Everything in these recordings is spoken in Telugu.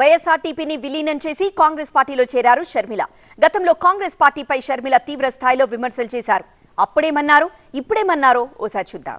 వైఎస్ఆర్టీపీని విలీనం చేసి కాంగ్రెస్ పార్టీలో చేరారు షర్మిల. గతంలో కాంగ్రెస్ పార్టీపై షర్మిల తీవ్ర స్థాయిలో విమర్శలు చేశారు. అప్పుడేమన్నారు? ఇప్పుడేమన్నారో? ఓసారి చూద్దాం.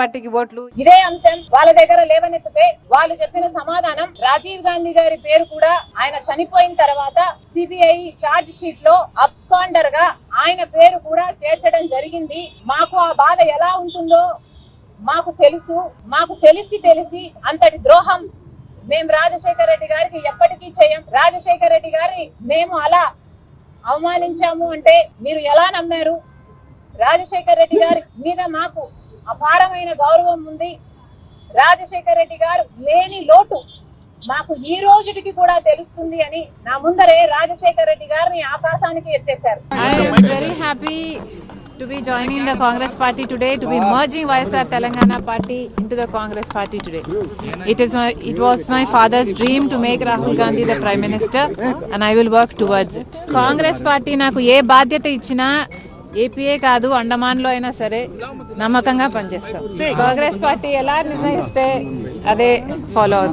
పార్టీకి ఓట్లు? ఇదే అంశం వాళ్ళ దగ్గర లేవనెత్తితే వాళ్ళు చెప్పిన సమాధానం రాజీవ్ గాంధీ గారి పేరు కూడా ఆయన చనిపోయిన తర్వాత సిబిఐ చార్జ్ షీట్లో అబ్స్కాండర్గా ఆయన పేరు కూడా చేర్చడం జరిగింది. మాకు ఆ బాధ ఎలా ఉంటుందో మాకు తెలుసు. మాకు తెలిసి తెలిసి అంతటి ద్రోహం మేము రాజశేఖర రెడ్డి గారికి ఎప్పటికీ చేయం. రాజశేఖర రెడ్డి గారి మేము అలా అవమానించాము అంటే మీరు ఎలా నమ్మారు? రాజశేఖర రెడ్డి గారి మీద మాకు అపారమైన గౌరవం ఉంది రాజశేఖర రెడ్డి గారు లేని లోటు మాకు ఈ రోజుటికి కూడా తెలుస్తుంది అని నా ముందరే రాజశేఖర రెడ్డి గారిని ఆకాశానికి ఎత్తేశారు I am very happy to be joining the Congress party today, to be merging YSR Telangana party into the Congress party today. It is my, it was my father's dream to make Rahul Gandhi the Prime Minister and I will work towards it. Congress party నాకు ఏ బాధ్యత ఇచ్చినా ఏపీఏ కాదు అండమాన్లో అయినా సరే నమ్మకంగా పనిచేస్తాం. కాంగ్రెస్ పార్టీ ఎలా నిర్ణయిస్తే అదే ఫాలో అవుతుంది.